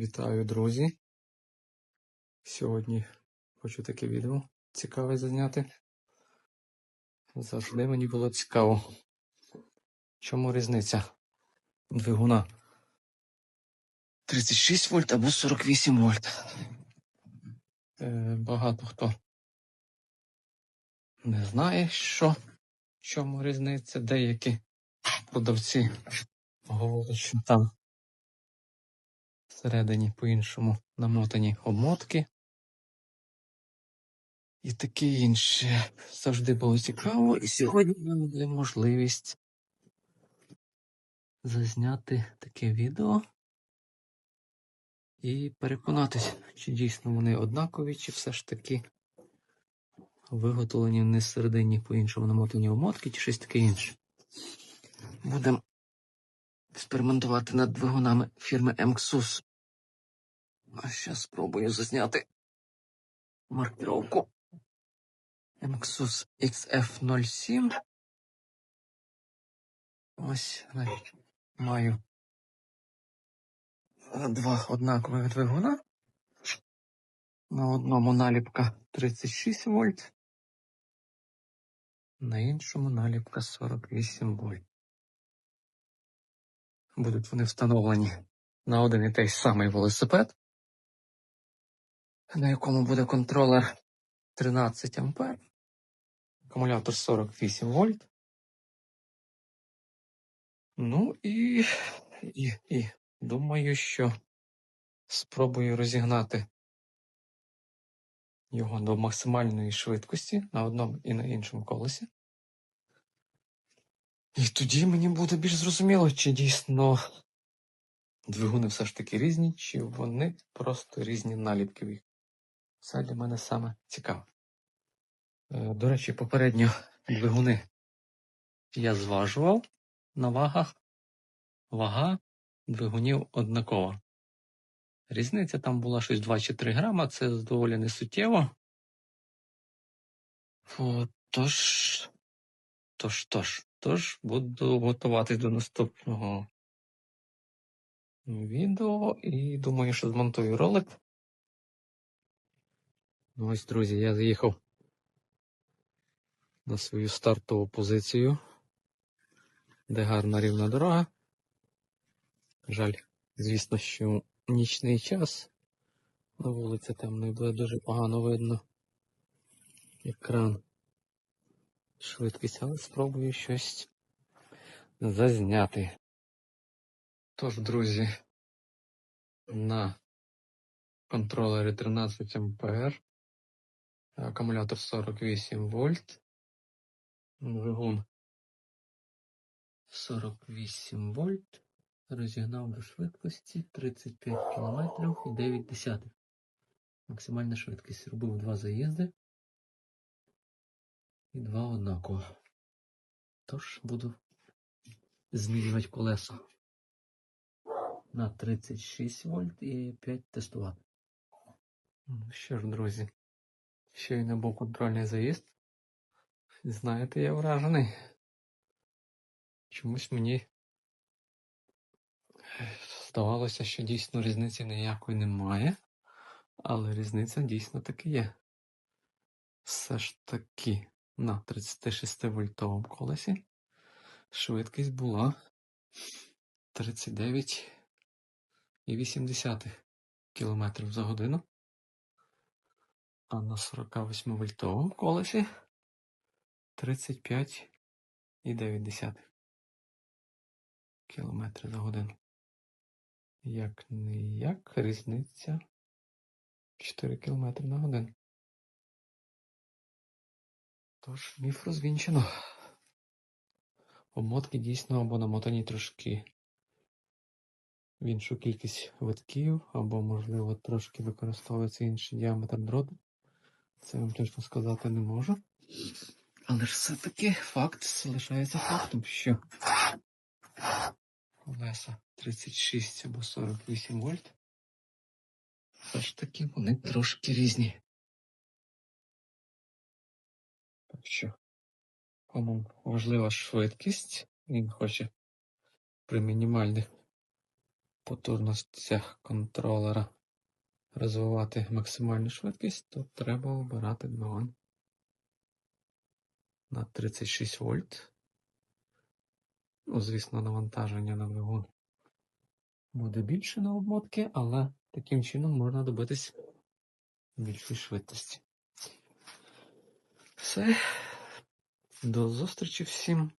Вітаю, друзі. Сьогодні хочу таке відео цікаве зазняти. Завжди мені було цікаво. Чому різниця двигуна 36 вольт або 48 вольт. Е, багато хто не знає, що чому різниця. Деякі продавці говорять, що там всередині по-іншому намотані обмотки. І таке інше. Завжди було цікаво, і сьогодні ми мали можливість зазняти таке відео і переконатися, чи дійсно вони однакові, чи все ж таки виготовлені не всередині по-іншому намотані обмотки, чи щось таке інше. Будемо експериментувати над двигунами фірми MXUS. А зараз спробую зазняти маркировку MXUS XF07. Ось навіть маю два однакових двигуна. На одному наліпка 36 вольт, на іншому наліпка 48 вольт. Будуть вони встановлені на один і той самий велосипед, на якому буде контролер 13 А, акумулятор 48 вольт. Ну і, і, і думаю, що спробую розігнати його до максимальної швидкості на одному і на іншому колесі. І тоді мені буде більш зрозуміло, чи дійсно двигуни все ж таки різні, чи вони просто різні наліпки. в їх. Це для мене саме цікаво. Е, До речі, попередньо двигуни я зважував на вагах. Вага двигунів однакова. Різниця там була щось 2 чи 3 грама, це доволі несуттєво. Тож, тож, тож, тож, буду готуватись до наступного відео і думаю, що змонтую ролик. Ну, Ось, друзі, я заїхав на свою стартову позицію, де гарна рівна дорога. Жаль, звісно, що нічний час на вулиці темно і буде дуже погано видно екран. Швидкість, але спробую щось зазняти. Тож, друзі, на контролері 13 А, акумулятор 48 вольт, двигун 48 вольт, розігнав до швидкості 35 км і 9 десятих. Максимальна швидкість. Робив два заїзди і два однаково. Тож буду змінювати колеса на 36 вольт і 5 тестувати. Ну що ж, друзі, щойно був контрольний заїзд. Знаєте, я вражений. Чомусь мені здавалося, що дійсно різниці ніякої немає, але різниця дійсно таки є. Все ж таки на 36 вольтовому колесі швидкість була 39,8 км за годину, а на 48 вольтовому колесі 35,9 км за годину. Як не як різниця 4 км на годину. Тож, міф розвінчено. Обмотки дійсно або намотані трошки в іншу кількість витків, або, можливо, трошки використовується інший діаметр дроту. Це вам точно сказати не можу. Але ж все-таки факт залишається фактом, що колеса 36 або 48 вольт. Все ж таки вони трошки різні. Так що, кому важлива швидкість, він хоче при мінімальних потужностях контролера розвивати максимальну швидкість, то треба обирати двигун на 36 вольт. Ну, звісно, навантаження на двигун буде більше на обмотки, але таким чином можна добитись більшої швидкості. Все. До зустрічі всім.